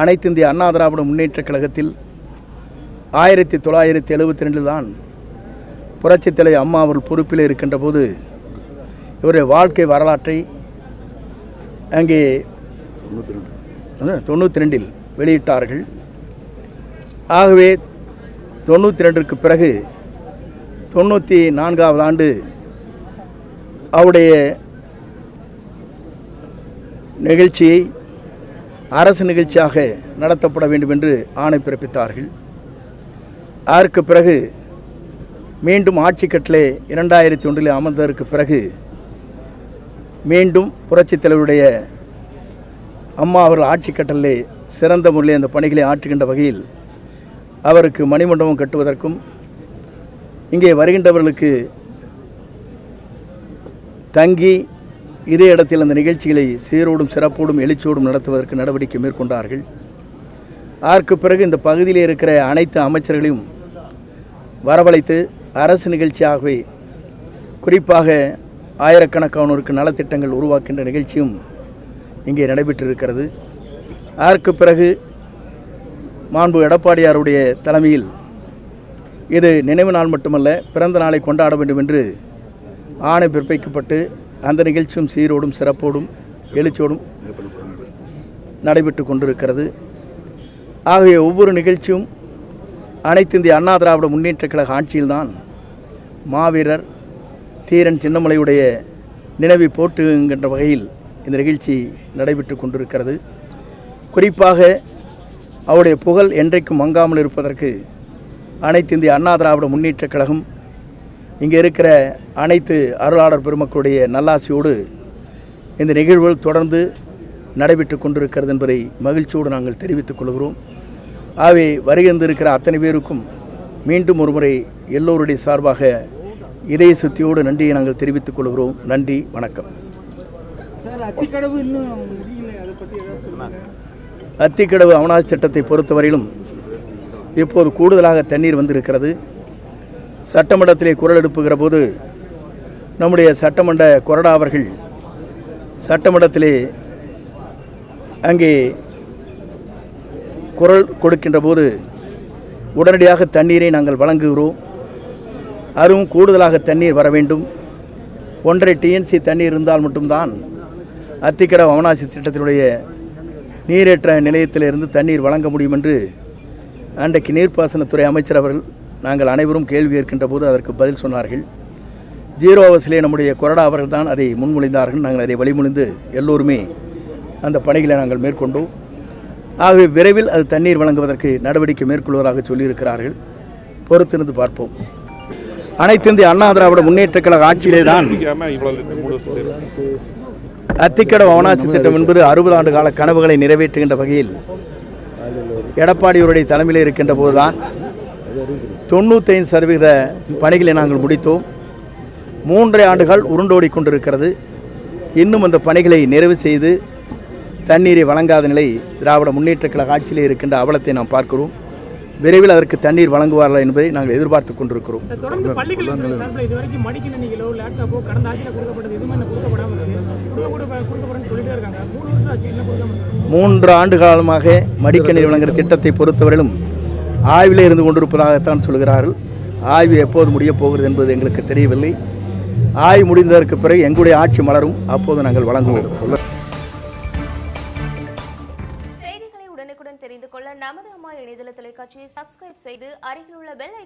அனைத்து இந்திய அண்ணா திராவிட முன்னேற்றக் கழகத்தில் ஆயிரத்தி தொள்ளாயிரத்தி எழுபத்தி ரெண்டில் தான் புரட்சித் அம்மா அவர்கள் பொறுப்பில் இருக்கின்ற போது இவருடைய வாழ்க்கை வரலாற்றை அங்கே தொண்ணூற்றி ரெண்டில் வெளியிட்டார்கள். ஆகவே தொண்ணூற்றி ரெண்டிற்கு பிறகு தொண்ணூற்றி நான்காவது ஆண்டு அவருடைய நிகழ்ச்சியை அரசு நிகழ்ச்சியாக நடத்தப்பட வேண்டும் என்று ஆணை பிறப்பித்தார்கள். அதற்கு பிறகு மீண்டும் ஆட்சி கட்டளை இரண்டாயிரத்தி ஒன்றில் அமர்ந்ததற்கு பிறகு மீண்டும் புரட்சித் தலைவருடைய அம்மா அவர்கள் ஆட்சி கட்டளை சிறந்த முறையில் அந்த பணிகளை ஆற்றுகின்ற வகையில் அவருக்கு மணிமண்டபம் கட்டுவதற்கும் இங்கே வருகின்றவர்களுக்கு தங்கி இதே இடத்தில் அந்த நிகழ்ச்சிகளை சீரோடும் சிறப்போடும் எழுச்சியோடும் நடத்துவதற்கு நடவடிக்கை மேற்கொண்டார்கள். அதற்கு பிறகு இந்த பகுதியில் இருக்கிற அனைத்து அமைச்சர்களையும் வரவழைத்து அரசு நிகழ்ச்சியாகவே குறிப்பாக ஆயிரக்கணக்கானோருக்கு நலத்திட்டங்கள் உருவாக்கின்ற நிகழ்ச்சியும் இங்கே நடைபெற்றிருக்கிறது. அதற்கு பிறகு மாண்பு எடப்பாடியாருடைய தலைமையில் இது நினைவு நாள் மட்டுமல்ல பிறந்த நாளை கொண்டாட வேண்டும் என்று ஆணை பிறப்பிக்கப்பட்டு அந்த நிகழ்ச்சியும் சீரோடும் சிறப்போடும் எழுச்சோடும் நடைபெற்று கொண்டிருக்கிறது. ஆகிய ஒவ்வொரு நிகழ்ச்சியும் அனைத்து இந்திய அண்ணா திராவிட முன்னேற்றக் கழக ஆட்சியில்தான் மாவீரர் தீரன் சின்னமலையுடைய நினைவை போற்றுகின்ற வகையில் இந்த நிகழ்ச்சி நடைபெற்று கொண்டிருக்கிறது. குறிப்பாக அவருடைய புகழ் என்றைக்கும் மங்காமல் இருப்பதற்கு அனைத்து இந்திய அண்ணா திராவிட முன்னேற்றக் கழகம் இங்கே இருக்கிற அனைத்து அருளாளர் பெருமக்களுடைய நல்லாசியோடு இந்த நிகழ்வுகள் தொடர்ந்து நடைபெற்று கொண்டிருக்கிறது என்பதை மகிழ்ச்சியோடு நாங்கள் தெரிவித்துக் கொள்கிறோம். ஆகவே வருகின்றிருக்கிற அத்தனை பேருக்கும் மீண்டும் ஒருமுறை எல்லோருடைய சார்பாக இதய சுத்தியோடு நன்றியை நாங்கள் தெரிவித்துக் கொள்கிறோம். நன்றி வணக்கம். அத்திக்கடவு அவனாசி திட்டத்தை பொறுத்தவரையிலும் இப்போது கூடுதலாக தண்ணீர் வந்திருக்கிறது. சட்டமன்றத்திலே குரல் எழுப்புகிற போது நம்முடைய சட்டமன்ற கொறடா அவர்கள் சட்டமன்றத்திலே அங்கே குரல் கொடுக்கின்ற போது உடனடியாக தண்ணீரை நாங்கள் வழங்குகிறோம். அதுவும் கூடுதலாக தண்ணீர் வர வேண்டும். ஒன்றரை டிஎன்சி தண்ணீர் இருந்தால் மட்டும்தான் அத்திக்கட அவனாசி திட்டத்தினுடைய நீரேற்ற நிலையத்திலிருந்து தண்ணீர் வழங்க முடியும் என்று அன்றைக்கு நீர்ப்பாசனத்துறை அமைச்சர் அவர்கள் நாங்கள் அனைவரும் கேள்வி கேட்கின்ற போது அதற்கு பதில் சொன்னார்கள். ஜீரோ அவர்ஸிலே நம்முடைய கொரடா அவர்கள் தான் அதை முன்மொழிந்தார்கள். நாங்கள் அதை வழிமொழிந்து எல்லோருமே அந்த பணிகளை நாங்கள் மேற்கொண்டோம். ஆகவே விரைவில் அது தண்ணீர் வழங்குவதற்கு நடவடிக்கை மேற்கொள்வதாக சொல்லியிருக்கிறார்கள். பொறுத்திருந்து பார்ப்போம். அனைத்து இந்திய அண்ணா திராவிட முன்னேற்ற கழக ஆட்சியிலே தான் அத்திக்கட அவனாசி திட்டம் என்பது அறுபது ஆண்டு கால கனவுகளை நிறைவேற்றுகின்ற வகையில் எடப்பாடியோருடைய தலைமையில் இருக்கின்ற போதுதான் தொண்ணூத்தைந்து சதவீத பணிகளை நாங்கள் முடித்தோம். மூன்றரை ஆண்டுகள் உருண்டோடி கொண்டிருக்கிறது. இன்னும் அந்த பணிகளை நிறைவு செய்து தண்ணீரை வழங்காத நிலை திராவிட முன்னேற்றக் கழக ஆட்சியிலே இருக்கின்ற அவலத்தை நாம் பார்க்கிறோம். விரைவில் அதற்கு தண்ணீர் வழங்குவார்கள் என்பதை நாங்கள் எதிர்பார்த்து கொண்டிருக்கிறோம். மூன்று ஆண்டு காலமாக மடிக்கணினி வழங்குகிற திட்டத்தை பொறுத்தவரையிலும் ஆய்விலே இருந்து கொண்டிருப்பதாகத்தான் சொல்கிறார்கள். ஆய்வு எப்போது முடியப் போகிறது என்பது எங்களுக்கு தெரியவில்லை. ஆய்வு முடிந்ததற்கு பிறகு எங்களுடைய ஆட்சி மலரும். அப்போது நாங்கள் வழங்குவோம். செய்திகளை உடனுக்குடன் தெரிந்து கொள்ள நமது அம்மா இணையதள தொலைக்காட்சியை சப்ஸ்கிரைப் செய்து அருகில் உள்ள பெல்